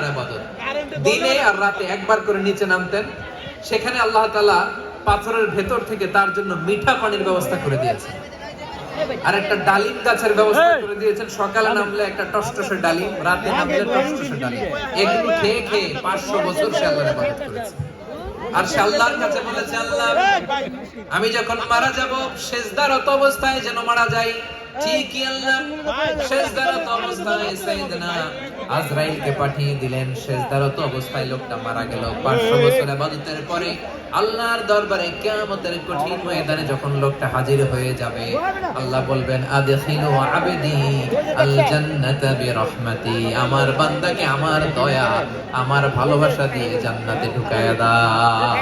আল্লাহর আবাদত। দিনে আর রাতে একবার করে নিচে নামতেন। সেখানে আল্লাহ তাআলা পাথরের ভেতর থেকে তার জন্য মিঠা পানির ব্যবস্থা করে দিয়েছেন। আর একটা ডালিম গাছের ব্যবস্থা করে দিয়েছেন। সকালে নামলে একটা টসটসে ডালিম রাতে নামলে টসটসে ডালিম। এগুলো খেয়ে খেয়ে পাঁচশো বছর সে আল্লাহর ইবাদত করেছে। আর সে আল্লাহর কাছে বলেছে আল্লাহ আমি যখন মারা যাব শেষদারত অবস্থায় যেন মারা যাই ঠিকই আল্লাহ। শেষদারত অবস্থায় সাইয়েদনা আজরাইলকে পাঠিয়ে দিলেন। শেষদারত অবস্থায় লোকটা মারা গেল। 500 বছর ইবাদতের পরে আল্লাহর দরবারে কিয়ামতের কঠিন ময়দানে যখন লোকটা হাজির হয়ে যাবে, আল্লাহ বলবেন আমার বান্দাকে আমার দয়া, আমার ভালোবাসা দিয়ে জান্নাতে ঢুকায়া দাও।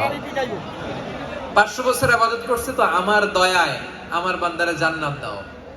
পাঁচশো বছর আবাদত করছে তো আমার দয়ায়, আমার বান্দারে জান্নাত দাও।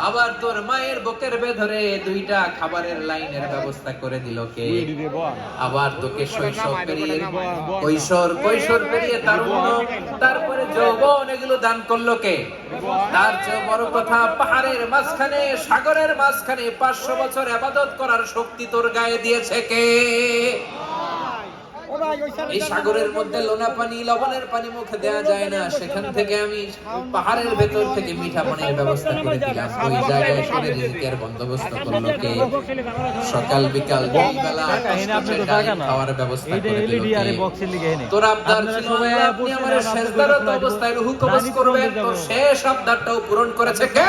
আবার তোর মায়ের বুকের ভেতরে দুইটা খাবারের লাইনের ব্যবস্থা করে দিল কে? আবার তোকে শৈশব পেরিয়ে কৈশোর কৈশোর পেরিয়ে তারুণ্য তারপরে যৌবন এগুলো দান করল কে? তার চেয়ে বড় কথা পাহাড়ের মাঝখানে সাগরের মাঝখানে পাঁচশো বছর আবাদত করার শক্তি তোর গায়ে দিয়েছে কে? এই সাগরের মধ্যে লোনা পানি লবণের পানি মুখে দেওয়া যায় না। সেখান থেকে আমি পাহাড়ের ভেতর থেকে মিঠা পানির ব্যবস্থা করে দিলাম। ওই জায়গায় রিজিকের বন্দোবস্ত করল কে? সকাল বিকাল দুই বেলা খাওয়ার ব্যবস্থা করে দিল তোর আবদার ছিল আপনি আমার শেষদারত অবস্থায় রুহু কবজ করবেন। তোর শেষ আবদারটাও পূরণ করেছে কে?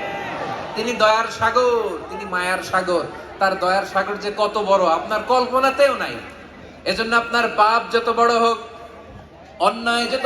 তিনি দয়ার সাগর, তিনি মায়ার সাগর। তার দয়ার সাগর যে কত বড়, আপনার কল্পনাতেও নাই। এজন্য আপনার পাপ যত বড় হোক, অন্যায় যত